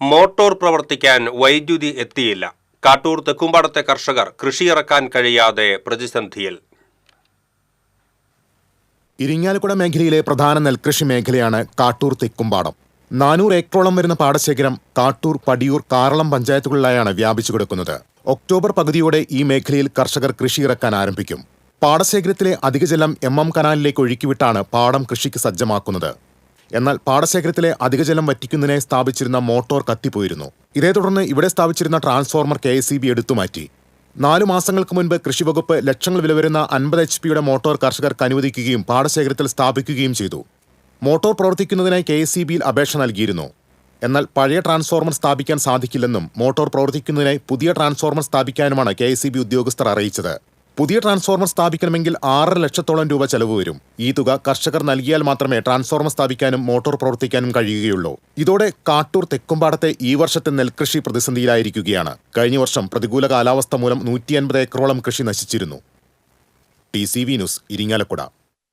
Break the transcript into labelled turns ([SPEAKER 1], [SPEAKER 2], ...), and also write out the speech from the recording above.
[SPEAKER 1] Motor പ്രവർത്തിക്കാൻ വൈദ്യുതി എത്തിയില്ല. കാട്ടൂർ തെക്കുംപാടത്തെ കർഷകർ കൃഷിയിറക്കാൻ കഴിയാതെ പ്രതിസന്ധിയിൽ.
[SPEAKER 2] ഇരിങ്ങാലക്കുട മേഖലയിലെ പ്രധാന നെൽകൃഷി മേഖലയാണ് കാട്ടൂർ തെക്കുംപാടം. നാനൂറ് ഏക്കറോളം വരുന്ന പാടശേഖരം കാട്ടൂർ പടിയൂർ കാറളം പഞ്ചായത്തുകളിലായാണ് വ്യാപിച്ചു കിടക്കുന്നത്. ഒക്ടോബർ പകുതിയോടെ ഈ മേഖലയിൽ കർഷകർ കൃഷി ഇറക്കാൻ ആരംഭിക്കും. പാടശേഖരത്തിലെ അധിക ജലം എം എം കനാലിലേക്ക് ഒഴുക്കിവിട്ടാണ് പാടം കൃഷിക്ക് സജ്ജമാക്കുന്നത്. എന്നാൽ പാടശേഖരത്തിലെ അധിക ജലം വറ്റിക്കുന്നതിനായി സ്ഥാപിച്ചിരുന്ന മോട്ടോർ കത്തിപ്പോയിരുന്നു. ഇതേ തുടർന്ന് ഇവിടെ സ്ഥാപിച്ചിരുന്ന ട്രാൻസ്ഫോർമർ കെ എസ് എടുത്തുമാറ്റി നാലു മാസങ്ങൾക്ക് മുൻപ് കൃഷിവകുപ്പ് ലക്ഷങ്ങൾ വില വരുന്ന അൻപത് എച്ച് പിയുടെ മോട്ടോർ കർഷകർക്ക് അനുവദിക്കുകയും പാടശേഖരത്തിൽ സ്ഥാപിക്കുകയും ചെയ്തു. മോട്ടോർ പ്രവർത്തിക്കുന്നതിനായി കെ എസ് അപേക്ഷ നൽകിയിരുന്നു. എന്നാൽ പഴയ ട്രാൻസ്ഫോർമർ സ്ഥാപിക്കാൻ സാധിക്കില്ലെന്നും മോട്ടോർ പ്രവർത്തിക്കുന്നതിനായി പുതിയ ട്രാൻസ്ഫോർമർ സ്ഥാപിക്കാനുമാണ് കെ ഉദ്യോഗസ്ഥർ അറിയിച്ചത്. പുതിയ ട്രാൻസ്ഫോർമർ സ്ഥാപിക്കണമെങ്കിൽ ആറര ലക്ഷത്തോളം രൂപ ചെലവ് വരും. ഈ തുക കർഷകർ നൽകിയാൽ മാത്രമേ ട്രാൻസ്ഫോർമർ സ്ഥാപിക്കാനും മോട്ടോർ പ്രവർത്തിക്കാനും കഴിയുകയുള്ളൂ. ഇതോടെ കാട്ടൂർ തെക്കുംപാടത്തെ ഈ വർഷത്തെ നെൽകൃഷി പ്രതിസന്ധിയിലായിരിക്കുകയാണ്. കഴിഞ്ഞ വർഷം പ്രതികൂല കാലാവസ്ഥ മൂലം നൂറ്റി അൻപത് ഏക്കറോളം കൃഷി നശിച്ചിരുന്നു. T C V news Irinjalakuda.